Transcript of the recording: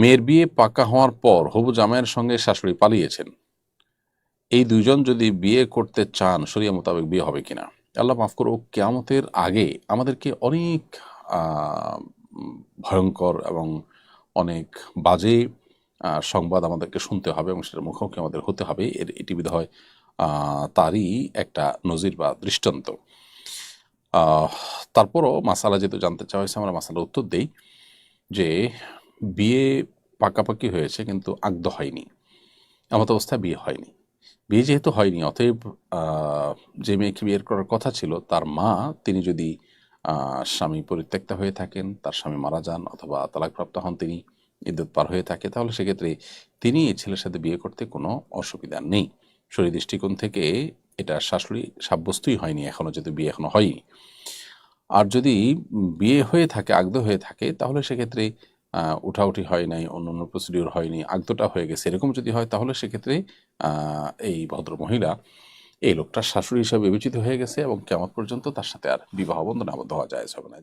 মেয়ের বিয়ে পাকা হওয়ার পর হবু জামাইয়ের সঙ্গে শাশুড়ি পালিয়েছেন। এই দুইজন যদি বিয়ে করতে চান, শরিয়া মোতাবেক বিয়ে হবে কিনা? আল্লাহ মাফ করো কেয়ামতের আগে আমাদেরকে অনেক ভয়ঙ্কর এবং অনেক বাজে সংবাদ আমাদেরকে শুনতে হবে এবং সেটার মুখোমুখি আমাদের হতে হবে। এর, এটি বোধ হয় তারই একটা নজির বা দৃষ্টান্ত। তারপরও মাসালা যেহেতু জানতে চাওয়া হয়েছে, আমরা মাসালা উত্তর দেই যে বিয়ে পাকাপাকি হয়েছে, কিন্তু আগদ হয়নি। এমত অবস্থায় বিয়ে হয়নি। বিয়ে যেহেতু হয়নি, অতএব যে মেয়েকে বিয়ের করার কথা ছিল, তার মা, তিনি যদি স্বামী পরিত্যক্তা হয়ে থাকেন, তার স্বামী মারা যান অথবা তালাকপ্রাপ্ত হন, তিনি ইদ্যুৎ পার হয়ে থাকে, তাহলে সেক্ষেত্রে তিনি এই ছেলের সাথে বিয়ে করতে কোনো অসুবিধা নেই। শরীর দৃষ্টিকোণ থেকে এটা শাশুড়ি সাব্যস্তই হয়নি, এখনও যেহেতু বিয়ে এখনও হয়নি। আর যদি বিয়ে হয়ে থাকে আগদ হয়ে থাকে, তাহলে সেক্ষেত্রে উঠাউঠি হয় নাই অন্য অন্য প্রসিডিওর হয়নি আগদটা হয়ে গেছে, এরকম যদি হয় তাহলে সেক্ষেত্রে এই ভদ্র মহিলা এই লোকটার শাশুড়ি হিসাবে বিবেচিত হয়ে গেছে এবং কেমন পর্যন্ত তার সাথে আর বিবাহ বন্ধন আবদ্ধ হওয়া যায় হবে না।